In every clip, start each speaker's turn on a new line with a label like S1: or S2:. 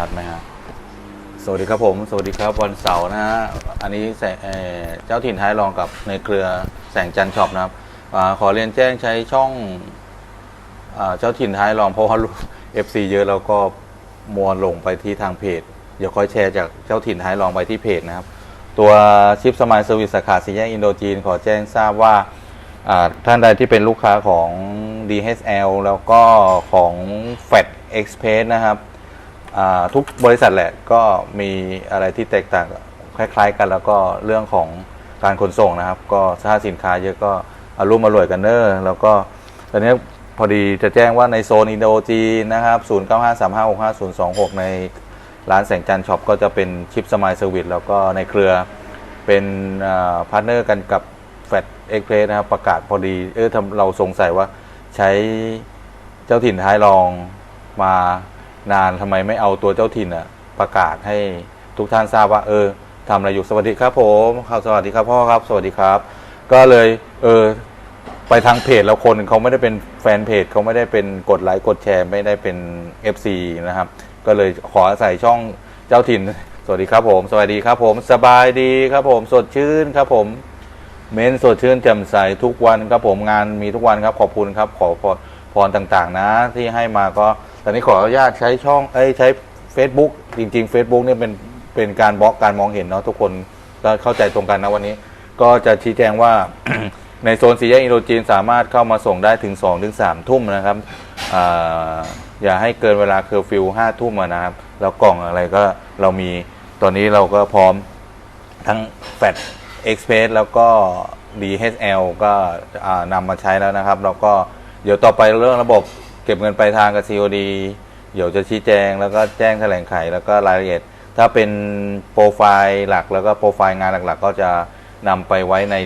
S1: ชัดไหมฮะ สวัสดีครับผม สวัสดีครับวันเสาร์นะฮะ อันนี้แสเอ่อเจ้าถิ่นท้ายรองกับในเครือแสงจันทร์ช็อปนะครับอาขอเรียนแจ้งใช้ช่องอาเจ้าถิ่นท้ายรองเพราะว่า FC เยอะแล้วก็มัวลงไปที่ทางเพจ เดี๋ยวค่อยแชร์จากเจ้าถิ่นท้ายรองไปที่เพจนะครับ ตัวชิปสมายเซอร์วิสสาขาสีแยกอินโดจีน ขอแจ้งทราบว่าอ่าท่านใดที่เป็นลูกค้าของ DHL แล้วก็ของ FAT Express นะครับ ทุกบริษัทแหละก็มีอะไรที่แตกต่างคล้าย ๆ กัน แล้วก็เรื่องของการขนส่งนะครับ ก็ถ้าสินค้าเยอะก็อารุ่มอร่วยกันเนอร์แล้วก็ตอนนี้พอดีจะแจ้งว่าในโซนอินโดจีนนะครับ 0953565026 ในร้านแสงจันทร์ช็อปก็จะเป็นชิปสมายเซอร์วิสแล้วก็ในเครือเป็นพาร์ทเนอร์กันกับแฟดเอ็กเพรสนะครับ ประกาศพอดีเออเราสงสัยว่าใช้เจ้าถิ่นท้ายรองมา นานทำไมไม่เอาตัวเจ้าถิ่นอะประกาศให้ทุกท่านทราบว่า เออทำอะไรอยู่สวัสดีครับผมครับสวัสดีครับพ่อครับ สวัสดีครับ ก็เลยเออไปทางเพจแล้วคนเขาไม่ได้เป็นแฟนเพจเขาไม่ได้เป็นกดไลค์กดแชร์ไม่ได้เป็น FC นะครับ ก็เลยขออาศัยช่องเจ้าถิ่น สวัสดีครับผม สวัสดีครับผม สบายดีครับผม สดชื่นครับผม เม้นสดชื่นแจ่มใสทุกวันครับผมงานมีทุกวันครับขอบคุณครับ ขอพรต่างๆนะ ที่ให้มาก็ ตอนนี้ขออนุญาตใช้ช่องเอ้ยใช้ Facebook จริง ๆ Facebook เนี่ยเป็นเป็นการบล็อกการมองเห็นเนาะทุกคนก็เข้าใจตรงกันนะวันนี้ ก็จะชี้แจงว่า ในโซนสีแยกอินโดจีนสามารถเข้ามาส่งได้ถึง2ถึง3ทุ่มนะครับอ่าอย่าให้เกินเวลาเคอร์ฟิว5ทุ่มอะนะครับ แล้วกล่องอะไรก็เรามีตอนนี้เราก็พร้อมทั้งแฟด Express แล้วก็ DHL ก็อ่านำมาใช้แล้วนะครับ แล้วก็เดี๋ยวต่อไปเรื่องระบบ ก็บเงินปลายทางกับ COD เดี๋ยวจะชี้แจง แล้วก็แจ้งแถลงไข แล้วก็รายละเอียด ถ้าเป็นโปรไฟล์หลักแล้วก็โปรไฟล์งานหลักๆ ก็จะนำไปไว้ใน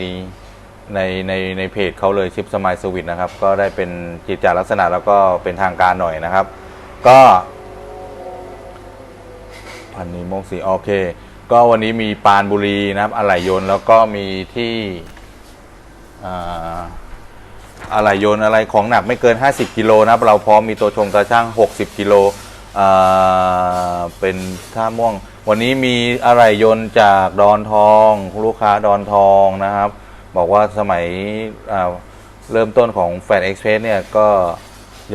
S1: ในในในเพจเขาเลยชิปสมายสวิตนะครับ ก็ได้เป็นกิจจาลักษณะแล้วก็เป็นทางการหน่อยนะครับ ก็พันนี้โมกสีโอเค ก็วันนี้มีปานบุรีนะครับอะไหล่ยนต์แล้วก็มีที่อ่า อะไหล่ยนอะไรของหนักไม่เกิน 50 กิโลนะครับเราพร้อมมีตัวชงตาช่าง 60 กิโลอ่าเป็นท่าม่วง วันนี้มีอะไหล่ยนต์จากดอนทอง ลูกค้าดอนทองนะครับ บอกว่าสมัยเริ่มต้นของแฟ d เอ็กซ์เพรสเนี่ยก็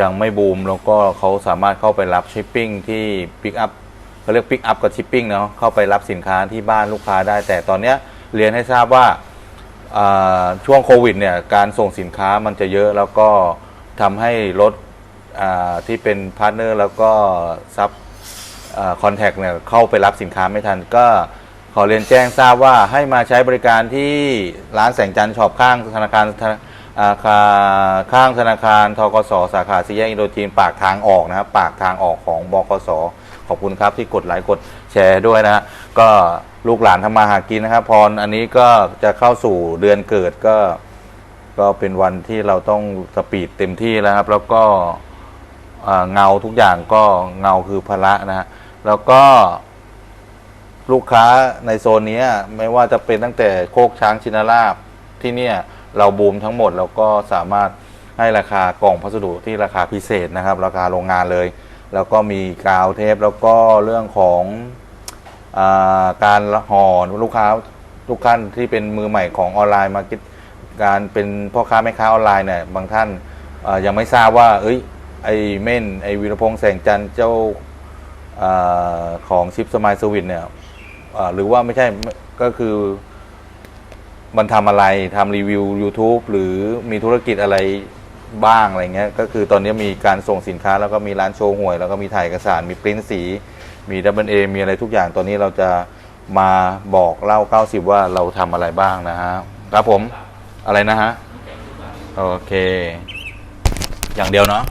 S1: ยังไม่บูมแล้วก็เขาสามารถเข้าไปรับชิปปิ้งที่ปิกอัพเขาเรียกปิกอัพกับชิปปิ้งเนาะเข้าไปรับสินค้าที่บ้านลูกค้าได้ แต่ตอนเนี้ยเรียนให้ทราบว่า ช่วงโควิดเนี่ยการส่งสินค้ามันจะเยอะแล้วก็ทำให้รถที่เป็นพาร์ทเนอร์แล้วก็ซับคอนแทคเนี่ยเข้าไปรับสินค้าไม่ทัน ก็ขอเรียนแจ้งทราบว่าให้มาใช้บริการที่ร้านแสงจันทร์ช็อปข้างธนาคาราอาคารข้างธนาคารทกสสาขาสี่แยกอินโดจีนปากทางออกนะครับปากทางออกของบกส ขอบคุณครับที่กดไลค์กดแชร์ด้วยนะฮะก็ลูกหลานทำมาหากินนะครับพรอันนี้ก็จะเข้าสู่เดือนเกิดก็ ก็เป็นวันที่เราต้องสปีดเต็มที่แล้วครับ แล้วก็อ่าเงาทุกอย่างก็เงาคือพละนะฮะแล้วก็ ลูกค้าในโซนเนี้ยไม่ว่าจะเป็นตั้งแต่โคกช้างชินราบที่เนี่ยเราบูมทั้งหมด แล้วก็สามารถให้ราคากล่องพัสดุที่ราคาพิเศษนะครับ ราคาโรงงานเลย แล้วก็มีกาวเทปแล้วก็เรื่องของอาการห่อลูกค้าทุกท่านที่เป็นมือใหม่ของออนไลน์มาร์เก็ตการเป็นพ่อค้าแม่ค้าออนไลน์เนี่ยบางท่านอ่ายังไม่ทราบว่า เอ้ยไอเม่นไอวีรพงษ์แสงจันทร์เจ้าอาของชิปสมายสวิตเนี่ยอ่าหรือว่าไม่ใช่ก็คือมันทำอะไรทำรีวิว YouTube หรือมีธุรกิจอะไร บ้างอะไรเงี้ยก็คือตอนนี้มีการส่งสินค้าแล้วก็มีร้านโชว์หวย แล้วก็มีถ่ายเอกสารมีปริ้นสีมีดับเบิลเอมีอะไรทุกอย่างตอนนี้เราจะมาบอกเล่า 90 ว่าเราทำอะไรบ้างนะฮะครับผมอะไรนะฮะ โอเค อย่างเดียวเนาะ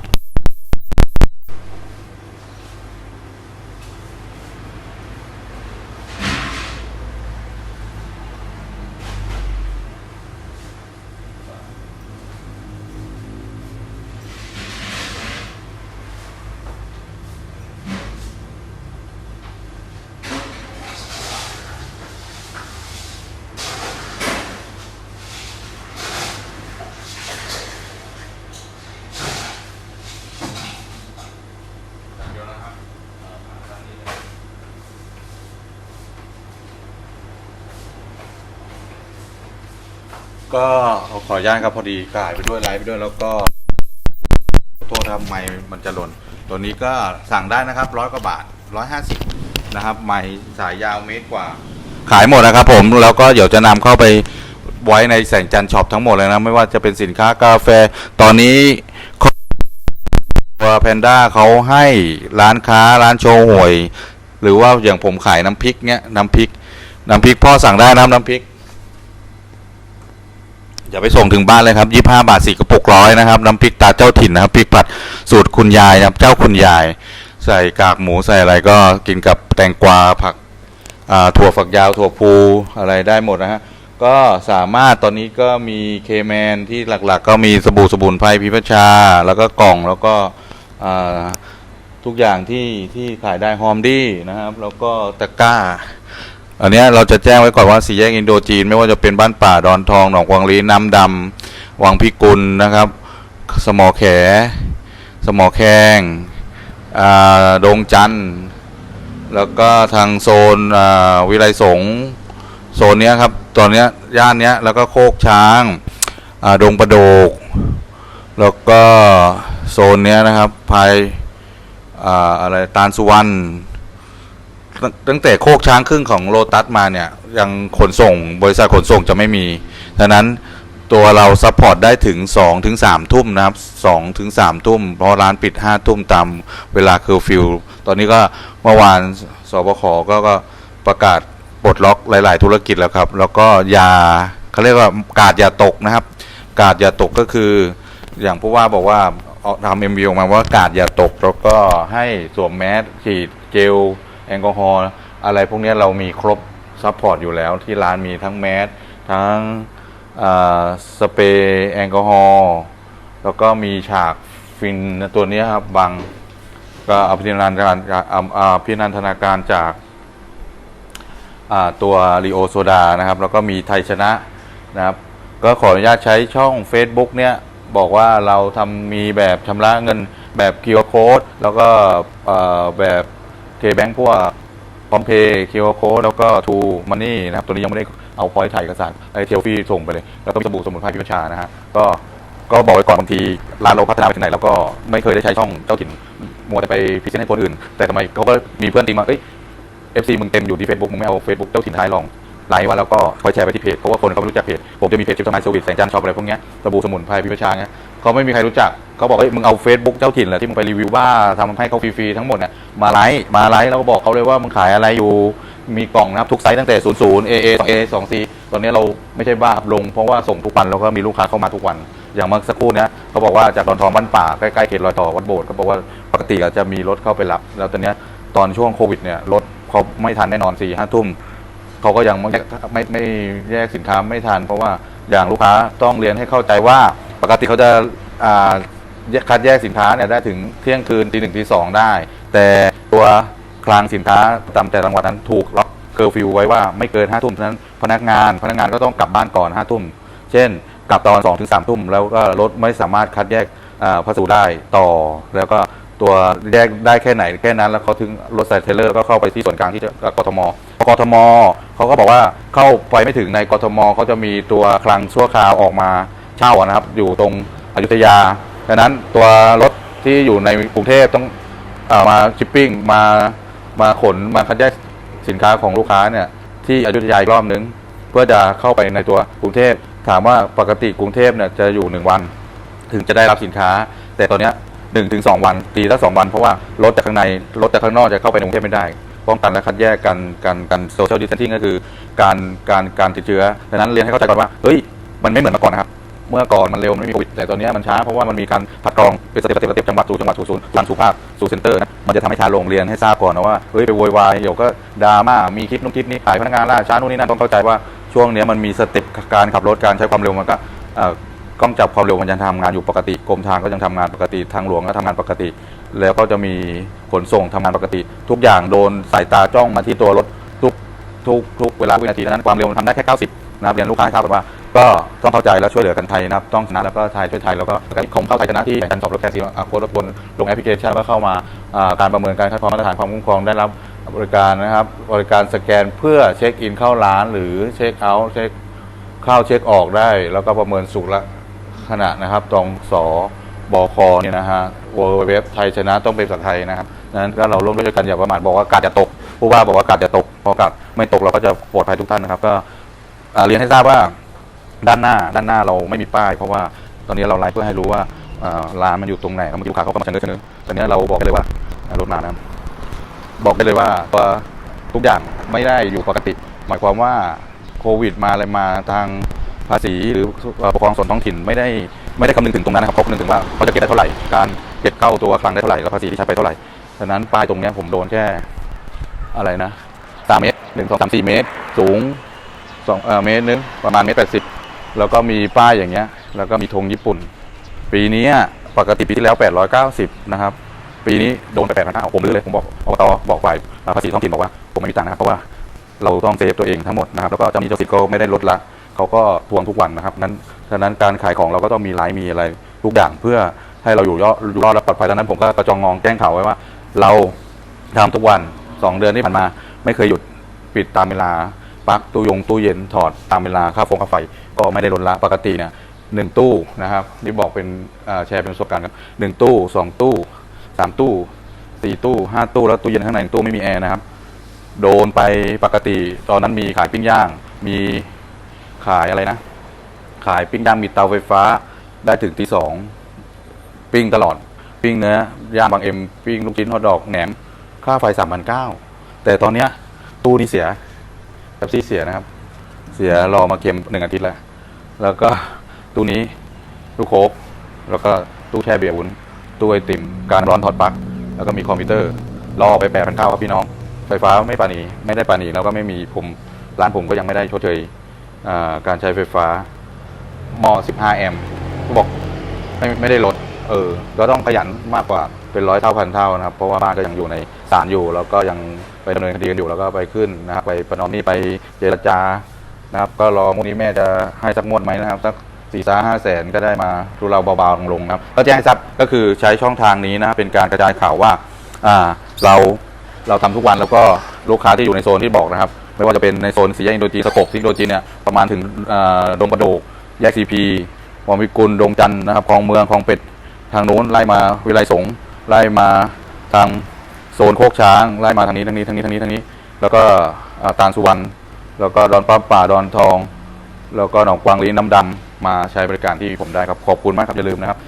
S1: ก็ขออนุญาตครับพอดีกายไปด้วยไลฟ์ไปด้วยแล้วก็โทษครับไม้มันจะหล่นตัวนี้ก็สั่งได้นะครับร้อยกว่าบาทร้อยห้าสิบนะครับไม้สายยาวเมตรกว่า ขายหมดนะครับผมแล้วก็เดี๋ยวจะนำเข้าไปไว้ในแสงจันทร์ช็อปทั้งหมดเลยนะไม่ว่าจะเป็นสินค้ากาแฟตอนนี้ ตัวแพนด้าเขาให้ร้านค้าร้านโชว์หวย หรือว่าอย่างผมขายน้ำพริกเนี้ยน้ำพริก น้ำพริกพ่อสั่งได้นะครับน้ำพริก อย่าไปส่งถึงบ้านเลยครับยี่ห้าบาทสี่กระปุกร้อยนะครับน้ำพริกตาเจ้าถิ่นนะครับพริกผัดสูตรคุณยายนะครับเจ้าคุณยาย ใส่กากหมูใส่อะไรก็กินกับแตงกวาผักถั่วฝักยาวถั่วพูอะไรได้หมดนะฮะก็สามารถตอนนี้ก็มีเคแมนที่หลักๆ ก็มีสบู่สมุนไพรพิพชา แล้วก็กล่องแล้วก็ทุกอย่างที่ที่ขายได้ฮอมดี้นะครับ แล้วก็ตะกร้า อันนี้เราจะแจ้งไว้ก่อนว่าสี่แยกอินโดจีน ไม่ว่าจะเป็นบ้านป่าดอนทองหนองกวางลีน้ำดำวังพิกุลนะครับ สมอแข สมอแขงดงจันทร์แล้วก็ทางโซนวิไลสงโซนนี้ครับตอนนี้ย่านนี้แล้วก็โคกช้างาดงประโดก แล้วก็โซนนี้นะครับภายอาอะไรตาลสุวรรณ ตั้งตั้งแต่โคกช้างครึ่งของโลตัสมาเนี่ยยังขนส่งบริษัทขนส่งจะไม่มีดังนั้นตัวเราซัพพอร์ตได้ถึง2ถึง3ทุ่มนะครับ2ถึง3ทุ่ม เพราะร้านปิด 5 ทุ่มตามเวลาเคอร์ฟิวตอนนี้ก็เมื่อวานสบคก็ก็ประกาศปลดล็อกหลาย ๆ ธุรกิจแล้วครับ แล้วก็ยาเขาเรียกว่ากาดอย่าตกนะครับ กาดอย่าตกก็คือ อย่างผู้ว่าบอกว่าเอาทำเอ็มวีออกมาว่ากาดอย่าตก แล้วก็ให้สวมแมสฉีดเจล แอลกอฮอล์อะไรพวกนี้เรามีครบซัพพอร์ตอยู่แล้วที่ร้านมีทั้งแมสทั้งสเปรย์แอลกอฮอล์แล้วก็มีฉากฟินตัวนี้ครับบังก็อภินันทนาการพินันทนาการจากตัวรีโอโซดานะครับ แล้วก็มีไทยชนะนะครับ ก็ขออนุญาตใช้ช่อง Facebook เนี่ย บอกว่าเราทำมีแบบชำระเงินแบบ QR Code แล้วก็แบบ เคแบงค์พวกพร้อมเพย์คิวโคแล้วก็ทูมันนี่นะครับ ตัวนี้ยังไม่ได้เอาพอยถ่ายเอกสารไอเทลฟี่ส่งไปเลย แล้วก็มีสบู่สมุนไพรพิพชานะฮะก็ก็บอกไว้ก่อนบางทีร้านเราพัฒนาไปถึงไหนแล้วก็ไม่เคยได้ใช้ช่องเจ้าถิ่นมัวแต่ไปพิเศษให้คนอื่น แต่ทำไมเขาก็มีเพื่อนตีมาเอ้ยเอฟซีมึงเต็มอยู่ที่เฟซบุ๊กมึงไม่เอาเฟซบุ๊กเจ้าถิ่นท้ายลอง ไลค์ไว้แล้วก็คอยแชร์ไปที่เพจเพราะว่าคนเขาไม่รู้จักเพจผมจะมีเพจจิปสมัยเซอร์วิสแสงจันทร์ช็อปอะไรพวกเนี้ยสบู่สมุนไพรพิพชาเนี้ยเขาไม่มีใครรู้จักเขาบอกเอ้ยมึงเอา Facebook เจ้าถิ่นเหรอที่มึงไปรีวิวว่าทำให้เขาฟรีๆทั้งหมดเนี่ยมาไลค์มาไลค์แล้วก็บอกเขาเลยว่ามึงขายอะไรอยู่มีกล่องนะครับทุกไซส์ตั้งแต่ 00 AA 2A 2C ตอนนี้เราไม่ใช่บ้าลง เพราะว่าส่งทุกวันแล้วก็มีลูกค้าเข้ามาทุกวัน อย่างเมื่อสักครู่เนี้ยเขาบอกว่าจากดอนทองบ้านป่าใกล้ๆเขตรอยต่อวัดโบสถ์เขาบอกว่าปกติจะมีรถเข้าไปรับ แล้วตอนนี้ตอนช่วงโควิดเนี่ยรถเขาไม่ทันแน่นอน4ี่ห้าทุ่ม เขาก็ยังไม่ไม่ไม่แยกสินค้าไม่ทัน เพราะว่าอย่างลูกค้าต้องเรียนให้เข้าใจว่าปกติเขาจะอ่าแยกคัดแยกสินค้าเนี่ยได้ถึงเที่ยงคืนตีหนึ่งตีสองได้ แต่ตัวคลังสินค้าตามแต่จังหวัดนั้นถูกล็อกเคอร์ฟิวไว้ว่าไม่เกินห้าทุ่มฉะนั้นพนักงานพนักงานก็ต้องกลับบ้านก่อนห้าทุ่มเช่น กลับตอนสองถึงสามทุ่มแล้วก็รถไม่สามารถคัดแยกอ่าพัสดุได้ต่อแล้วก็ ตัวแยกได้แค่ไหนแค่นั้น แล้วเขาถึงรถใส่เทรลเลอร์ก็เข้าไปที่ส่วนกลางที่กทมกทมเขาก็บอกว่าเข้าไปไม่ถึงในกทมเขาจะมีตัวคลังชั่วคราวออกมาเช่านะครับ อยู่ตรงอยุธยาดังนั้นตัวรถที่อยู่ในกรุงเทพต้องอามาชิปปิ้งมามาขนมาคัดแยกสินค้าของลูกค้าเนี่ยที่อยุธยาอีกรอบนึง เพื่อจะเข้าไปในตัวกรุงเทพถามว่าปกติกรุงเทพเนี่ยจะอยู่หนึ่งวัน ถึงจะได้รับสินค้า แต่ตอนเนี้ย หนึ่งถึงสองวันตีละสองวัน เพราะว่ารถจากข้างในรถจากข้างนอกจะเข้าไปในกรุงเทพไม่ได้ ป้องกันและคัดแยกกันกันกันโซเชียลดิส a ท c ิ n งก็คือการการการติดเชื้อดังนั้นเรียนให้เข้าใจก่อนว่าเฮ้ยมันไม่เหมือนเมื่อก่อนนะครับเมื่อก่อนมันเร็วมันไม่มีโควิดแต่ตอนนี้มันช้าเพราะว่ามันมีการผัดกรองเป็นสเต็ปสเต็ปสเต็ปจังหวัดสู่จังหวัดสู่ศูนย์การสู่ภาคสู่เซ็นเตอร์นะมันจะทำให้ช้าลงเรียนให้ทราบก่อนนะว่าเฮ้ยไปโวยวายเดี๋ยวก็ดราม่ามีคลิปนู้นคลิปนี้ขายพนักงานล่าช้านู่นนี่นั่นต้องเข้าใจว่าช่วงนี้มันมีสเต็ปการขับรถการใช้ความเร็วมันก็ กล้องจับความเร็วมันยังทำงานอยู่ปกติกรมทางก็ยังทำงานปกติทางหลวงก็ทำงานปกติ แล้วก็จะมีขนส่งทำงานปกติ ทุกอย่างโดนสายตาจ้องมาที่ตัวรถทุกทุกทุกเวลาวินาทีดังนั้นความเร็วมันทำได้แค่ 90 นะครับเรียนลูกค้าให้ทราบก่อนว่าก็ต้องเข้าใจและช่วยเหลือกันไทยนะครับต้องชนะแล้วก็ไทยช่วยไทยแล้วก็ของเข้าไทยชนะที่การสอบรถแคสซีอ่โค้ดรถบนลงแอปพลิเคชันก็เข้ามาอ่าการประเมินการคัดกรองมาตรฐานความคุ้มครองได้รับบริการนะครับบริการสแกนเพื่อเช็คอินเข้าร้าน หรือเช็คเอาท์เช็คเข้าเช็คออกได้ แล้วก็ประเมินสุขละ ขณะนะครับตรงสบคเนี่ยนะฮะเว็บไทยชนะต้องเป็นภาษาไทยนะครับนั้นก็เราร่วมด้วยกันอย่าประมาทบอกว่ากาดจะตกผู้ว่าบอกว่ากาดจะตกพอกาดไม่ตกเราก็จะปลอดภัยทุกท่านนะครับ ก็เรียนให้ทราบว่าด้านหน้าด้านหน้าเราไม่มีป้าย เพราะว่าตอนนี้เราไลฟ์เพื่อให้รู้ว่าร้านมันอยู่ตรงไหนแล้วมื่อกี้ลูกค้าเขาก็มาเสนอเสนอตอนนี้เราบอกได้เลยว่ารถมานะครับบอกได้เลยว่าตัวทุกอย่างไม่ได้อยู่ปกติ หมายความว่าโควิดมาอะไรมาทาง ภาษีหรือปกครองส่วนท้องถิ่นไม่ได้ไม่ได้คำนึงถึงตรงนั้นนะครับเขาคำนึงถึงว่าเขาจะเก็บได้เท่าไหร่การเก็บเข้าตัวคลังได้เท่าไหร่แล้วภาษีที่ใช้ไปเท่าไหร่ฉะนั้นป้ายตรงนี้ผมโดนแค่อะไรนะสามเมตรหนึ่งสองสามสี่เมตร สูงสองเอ่อเมตรนึงประมาณเมตรแปดสิบแล้วก็มีป้ายอย่างเงี้ย แล้วก็มีธงญี่ปุ่น ปีนี้ปกติปีที่แล้ว 890 นะครับ ปีนี้โดนไป8 5 0 0ผมรื้อเลย ผมบอกอบตบอกฝ่ายภาษีท้องถิ่นบอกว่า ผมไม่มีตังค์นะครับ เพราะว่าเราต้องเซฟตัวเองทั้งหมดนะครับ แล้วก็เจ้าหนี้เจ้าสิทธิ์ก็ไม่ได้ลดละ เขาก็ทวงทุกวันนะครับนั้นฉะนั้นการขายของเราก็ต้องมีไลน์มีอะไรทุกอย่างเพื่อให้เราอยู่รอดอรอดและปลอดภัยดังนั้นผมก็กระจองงองแจ้งข่าวไว้ว่า เราทำทุกวัน 2 เดือนที่ผ่านมา ไม่เคยหยุดปิดตามเวลาปลั๊กตู้ยงตู้เย็นถอดตามเวลาค่าฟงค่าไฟก็ไม่ได้ลดละปกติเนี่ยหนึ่งตู้นะครับนี่บอกเป็นอ่าแชร์เป็นประสบการณ์ครับหนึ่งตู้สองตู้สามตู้สี่ตู้ห้าตู้แล้วตู้เย็นข้างในหนึ่งตู้ไม่มีแอร์นะครับ โดนไปปกติตอนนั้นมีขายปิ้งย่าง มี ขายอะไรนะ ขายปิ้งย่างมีเตาไฟฟ้าได้ถึงตีสองปิ้งตลอด ปิ้งเนื้อย่างบางเอ็มปิ้งลูกชิ้นฮอทดอกแหนมค่าไฟสามพันเก้าแต่ตอนเนี้ยตู้นี่เสียแบบซี่เสียนะครับ เสียรอมาเค็มหนึ่งอาทิตย์แล้ว แล้วก็ตู้นี้ตู้โคกแล้วก็ตู้แช่เบียร์วุ้นตู้ไอติมการร้อนถอดปลั๊กแล้วก็มีคอมพิวเตอร์รอไปแปดพันเก้าครับพี่น้องไฟฟ้าไม่ปานีไม่ได้ปานีแล้วก็ไม่มีผมร้านผมก็ยังไม่ได้ชดเชย การใช้ไฟฟ้าหม้อ 15 แอมป์ก็บอกไม่ไม่ได้ลด เออ ก็ต้องขยันมากกว่าเป็นร้อยเท่าพันเท่านะครับ เพราะว่าบ้านก็ยังอยู่ในศาลอยู่ แล้วก็ยังไปดำเนินคดีกันอยู่แล้วก็ไปขึ้นนะครับ ไปประนอมหนี่ไปเจรจานะครับ ก็รอพรุ่งนี้แม่จะให้สักงวดไหมนะครับสักสี่สาห้าแสนก็ได้มาดูเราเบาๆลงนะครับก็แจ้งให้ทราบก็คือใช้ช่องทางนี้นะครับเป็นการกระจายข่าวว่าอ่าเราเราทำทุกวันแล้วก็ลูกค้าที่อยู่ในโซนที่บอกนะครับ ไม่ว่าจะเป็นในโซนสีแยกอินโดจีนสกบที่อินโดจีนเนี่ยประมาณถึงดงประโดก แยกซีพีวังวิกุลดงจันนะครับคลองเมืองคลองเป็ดทางโน้นไล่มาวิไลสงไล่มาทางโซนโคกช้างไล่มาทางนี้ทางนี้ทางนี้ทางนี้ทางนี้ แล้วก็ตาลสุวรรณแล้วก็ดอนป้าป่าดอนทอง แล้วก็หนองกวางลิ้นน้ำดำมาใช้บริการที่ผมได้ครับขอบคุณมากครับอย่าลืมนะครับ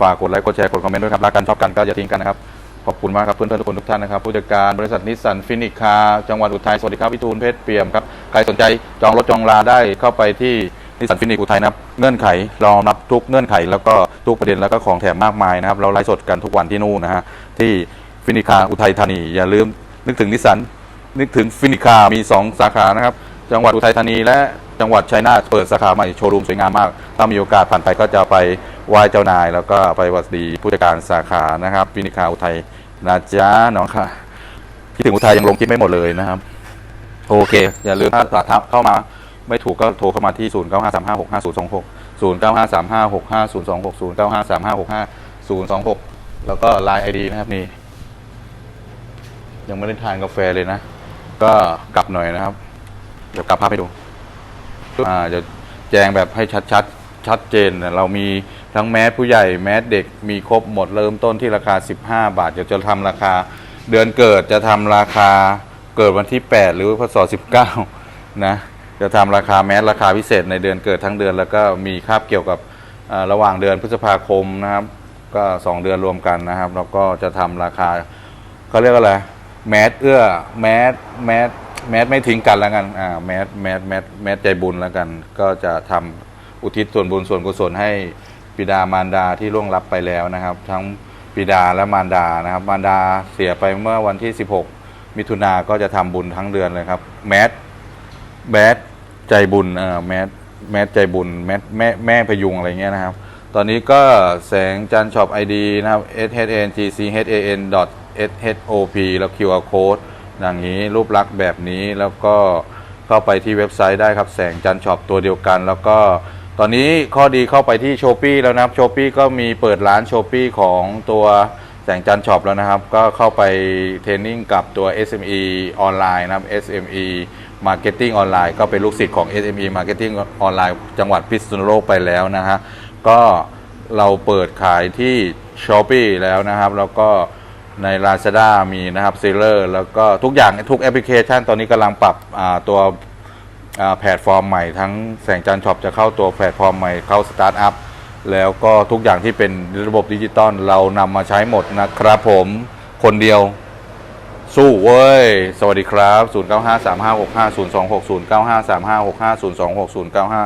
S1: ฝากกดไลค์กดแชร์กดคอมเมนต์ด้วยครับรักกันชอบกันก็อย่าทิ้งกันนะครับ ขอบคุณมากครับเพื่อนๆทุกคนทุกท่านนะครับผู้จัดการบริษัทนิสสันฟินิกคาจังหวัดอุทัยสวัสดีครับพี่ตูนเพชรเปี่ยมครับใครสนใจจองรถจองลาได้เข้าไปที่นิสสันฟินิกอุทัยนะครับเงื่อนไขรองรับทุกเงื่อนไขแล้วก็ทุกประเด็นแล้วก็ของแถมมากมายนะครับเราไลฟ์สดกันทุกวันที่นู่นนะฮะที่ฟินิกคาอุทัยธานีอย่าลืมนึกถึงนิสสันนึกถึงฟินิคามี 2 สาขานะครับ จังหวัดอุทัยธานีและจังหวัดชัยนาทเปิดสาขาใหม่โชว์รูมสวยงามมาก ถ้ามีโอกาสผ่านไปก็จะไปไหว้เจ้านาย แล้วก็ไปวัดดีผู้จัดการสาขานะครับฟินิคาอุทัยนะจ๊ะน้องค่ะคิดถึงอุทัยยังลงคลิปไม่หมดเลยนะครับ โอเค อย่าลืมถ้าสาขาเข้ามาไม่ถูกก็โทรเข้ามาที่ 0 9 5 3 5 6 5 0 2 6 0 9 5 3 5 6 5 0 2 6 0 9 5 3 5 6 5 0 2 6 แล้วก็ Line ID นะครับนี่ ยังไม่ได้ทานกาแฟเลยนะ ก็กลับหน่อยนะครับ เดี๋ยวกลับภาพให้ดูอ่าจะแจงแบบให้ชัดชัดชัดเจนนะเรามีทั้งแมสผู้ใหญ่แมสเด็กมีครบหมดเริ่มต้นที่ราคา 15 บาทเดี๋ยวจะทำราคา เดือนเกิดจะทำราคาเกิดวันที่ 8 หรือพศ19นะจะทำราคาแมสราคาพิเศษในเดือนเกิดทั้งเดือนแล้วก็มีคาบเกี่ยวกับระหว่างเดือนพฤษภาคมนะครับ ก็ 2 เดือนรวมกันนะครับ แล้วก็จะทำราคาเขาเรียกว่าอะไรแมสเอื้อแมสแมส แมสไม่ทิ้งกันแล้วกันอ่าแมสแมสแมสแมสใจบุญแล้วกัน ก็จะทำอุทิศส่วนบุญส่วนกุศลให้บิดามารดาที่ล่วงลับไปแล้วนะครับ ทั้งบิดาและมารดานะครับ มารดาเสียไปเมื่อวันที่ 16 มิถุนาก็จะทำบุญทั้งเดือนเลยครับ แมสแมสใจบุญเอ่อแมสแมสใจบุญแมสแม่แม่พยุงอะไรเงี้ยนะครับ ตอนนี้ก็แสงจันช็อป ID นะครับ s h n t c h a n s h o p แล้ว QR code อย่างนี้รูปลักษณ์แบบนี้แล้วก็เข้าไปที่เว็บไซต์ได้ครับแสงจันช็อปตัวเดียวกัน แล้วก็ตอนนี้ข้อดีเข้าไปที่โชปี้แล้วนะครับโชปี้ก็มีเปิดร้านโชปี้ของตัวแสงจันช็อปแล้วนะครับ ก็เข้าไปเทรนนิ่งกับตัว SME ออนไลน์นะครับ SME Marketing ออนไลน์ก็เป็นลูกศิษย์ของ SME Marketing ออนไลน์จังหวัดพิษณุโลกไปแล้วนะฮะก็เราเปิดขายที่ s h o p e e แล้วนะครับ แล้วก็ ใน Lazada มีนะครับ Seller แล้วก็ทุกอย่างทุกแอปพลิเคชันตอนนี้กำลังปรับตัวแพลตฟอร์มใหม่ทั้งแสงจันทร์ช็อปจะเข้าตัวแพลตฟอร์มใหม่เข้าสตาร์ทอัพแล้วก็ทุกอย่างที่เป็นระบบดิจิตอลเรานำมาใช้หมดนะครับผมคนเดียวสู้เว้ย สวัสดีครับ 0 9 5 3 5 6 5 0 2 6 0 9 5 3 5 6 5 0 2 6 0 9 5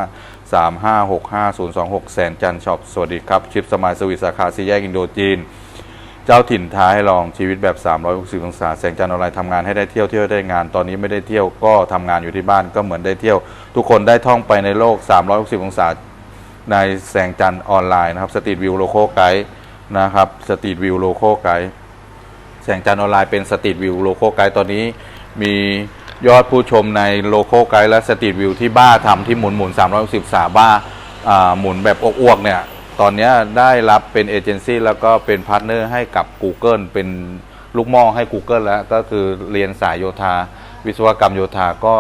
S1: 3 5 6 5 0 2 6แสนจันทร์ช็อป สวัสดีครับ ชิปสมายสวิตสาขาซีแยกอินโดจีน เจ้าถิ่นท้าให้ลองชีวิตแบบ 360 องศาแสงจันทร์ออนไลน์ทำงานให้ได้เที่ยวเที่ยวได้งาน ตอนนี้ไม่ได้เที่ยวก็ทำงานอยู่ที่บ้านก็เหมือนได้เที่ยว ทุกคนได้ท่องไปในโลก 360 องศาในแสงจันทร์ออนไลน์นะครับสตรีทวิวโลโก้ไกด์นะครับสตรีทวิวโลโก้ไกด์แสงจันทร์ออนไลน์เป็นสตรีทวิวโลโก้ไกด์ตอนนี้มียอดผู้ชมในโลโก้ไกด์และสตรีทวิวที่บ้าทำที่หมุนหมุน360องศาบ้าอ่าหมุนแบบอ้วกๆเนี่ย ตอนนี้ได้รับเป็นเอเจนซี่แล้วก็เป็นพาร์ทเนอร์ให้กับ Google เป็นลูกม่อให้ Google แล้วก็คือเรียนสายโยธา วิศวกรรมโยธาก็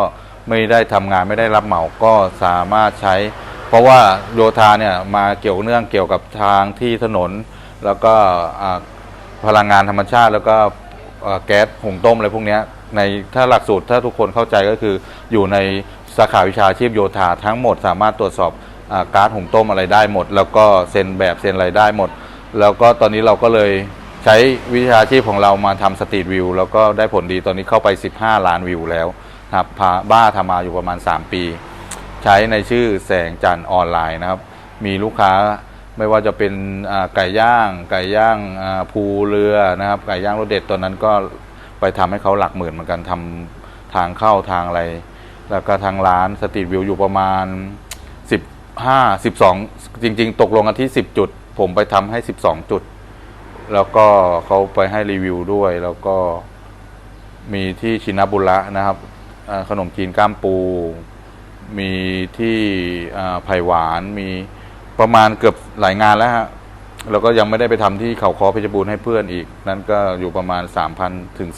S1: ไม่ได้ทำงานไม่ได้รับเหมาก็สามารถใช้ เพราะว่าโยธาเนี่ยมาเกี่ยวเนื่องเกี่ยวกับทางที่ถนน แล้วก็พลังงานธรรมชาติ แล้วก็แก๊สหุงต้มอะไรพวกนี้ในถ้าหลักสูตรถ้าทุกคนเข้าใจก็คืออยู่ในสาขาวิชาชีพโยธาทั้งหมดสามารถตรวจสอบ อาก๊าซหุงต้มอะไรได้หมด แล้วก็เซ็นแบบเซ็นอะไรได้หมด แล้วก็ตอนนี้เราก็เลยใช้วิชาชีพของเรามาทำสตรีทวิวแล้วก็ได้ผลดีตอนนี้เข้าไป 15 ล้านวิวแล้วครับพาบ้าทำมาอยู่ประมาณ 3 ปี ใช้ในชื่อแสงจันออนไลน์นะครับ มีลูกค้าไม่ว่าจะเป็นไก่ย่าง ไก่ย่างภูเรือนะครับ ไก่ย่างรสเด็ดตอนนั้นก็ไปทำให้เขาหลักหมื่นเหมือนกันทำทางเข้าทางอะไร แล้วก็ทางร้านสตรีทวิวอยู่ประมาณ 15 12จริง ๆ ตกลงกันที่10จุด ผมไปทำให้12จุด แล้วก็เขาไปให้รีวิวด้วย แล้วก็มีที่ชินบุระนะครับขนมจีนก้ามปู มีที่ไผ่หวานมีประมาณเกือบหลายงานแล้วฮะแล้วก็ยังไม่ได้ไปทำที่เขาคอเพชรบูรณ์ให้เพื่อนอีก นั่นก็อยู่ประมาณ 3,000 ถึง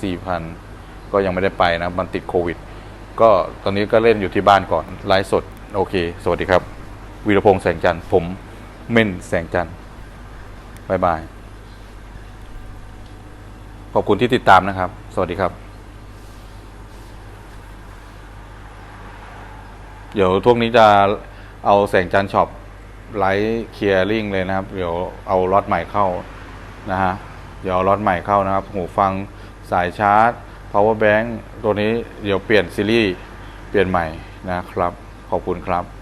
S1: 4,000 ก็ยังไม่ได้ไปนะ มันติดโควิด ก็ตอนนี้ก็เล่นอยู่ที่บ้านก่อน ไลฟ์สด โอเค สวัสดีครับ วีรพงษ์แสงจันทร์ผมเม่นแสงจันทร์บายบาย ขอบคุณที่ติดตามนะครับ สวัสดีครับ เดี๋ยวช่วงนี้จะเอาแสงจันทร์ช็อปไลท์เคลียร์ลิงเลยนะครับ เดี๋ยวเอาล็อตใหม่เข้านะฮะ เดี๋ยวเอาล็อตใหม่เข้านะครับ หูฟังสายชาร์จ power bank ตัวนี้เดี๋ยวเปลี่ยนซีรีส์เปลี่ยนใหม่นะครับ ขอบคุณครับ